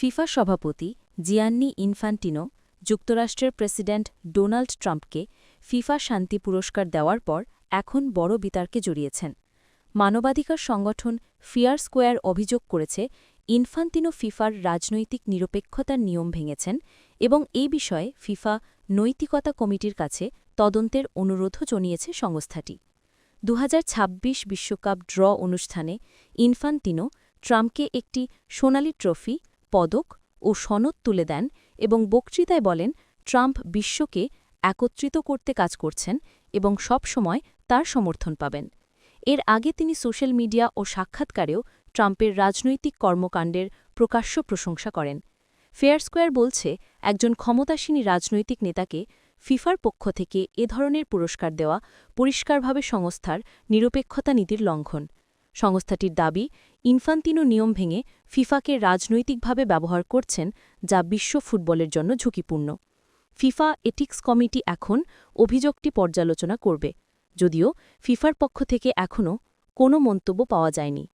FIFA সভাপতি Gianni ইনফান্টিনো যুক্তরাষ্ট্রের president Donald ট্রাম্পকে ফিফা শান্তি পুরস্কার দেওয়ার পর এখন বড় বিতর্কে জড়িয়েছেন। মানবাধিকার সংগঠন ফিয়ার স্কোয়ার অভিযোগ করেছে ইনফান্তিনো ফিফার রাজনৈতিক নিরপেক্ষতার নিয়ম ভেঙেছেন এবং এই বিষয়ে ফিফা নৈতিকতা কমিটির কাছে তদন্তের অনুরোধও জানিয়েছে সংস্থাটি। দু বিশ্বকাপ ড্র অনুষ্ঠানে ইনফান্তিনো ট্রাম্পকে একটি সোনালি ট্রফি পদক ও সনদ তুলে দেন এবং বক্তৃতায় বলেন, ট্রাম্প বিশ্বকে একত্রিত করতে কাজ করছেন এবং সব সময় তার সমর্থন পাবেন। এর আগে তিনি সোশ্যাল মিডিয়া ও সাক্ষাৎকারেও ট্রাম্পের রাজনৈতিক কর্মকাণ্ডের প্রকাশ্য প্রশংসা করেন। ফেয়ার স্কোয়ার বলছে, একজন ক্ষমতাসীনী রাজনৈতিক নেতাকে ফিফার পক্ষ থেকে এ ধরনের পুরস্কার দেওয়া পরিষ্কারভাবে সংস্থার নিরপেক্ষতা নীতির লঙ্ঘন। সংস্থাটির দাবি ইনফান্তিনো নিয়ম ভেঙে ফিফাকে রাজনৈতিকভাবে ব্যবহার করছেন, যা বিশ্ব ফুটবলের জন্য ঝুঁকিপূর্ণ। ফিফা এথিক্স কমিটি এখন অভিযোগটি পর্যালোচনা করবে, যদিও ফিফার পক্ষ থেকে এখনও কোনো মন্তব্য পাওয়া যায়নি।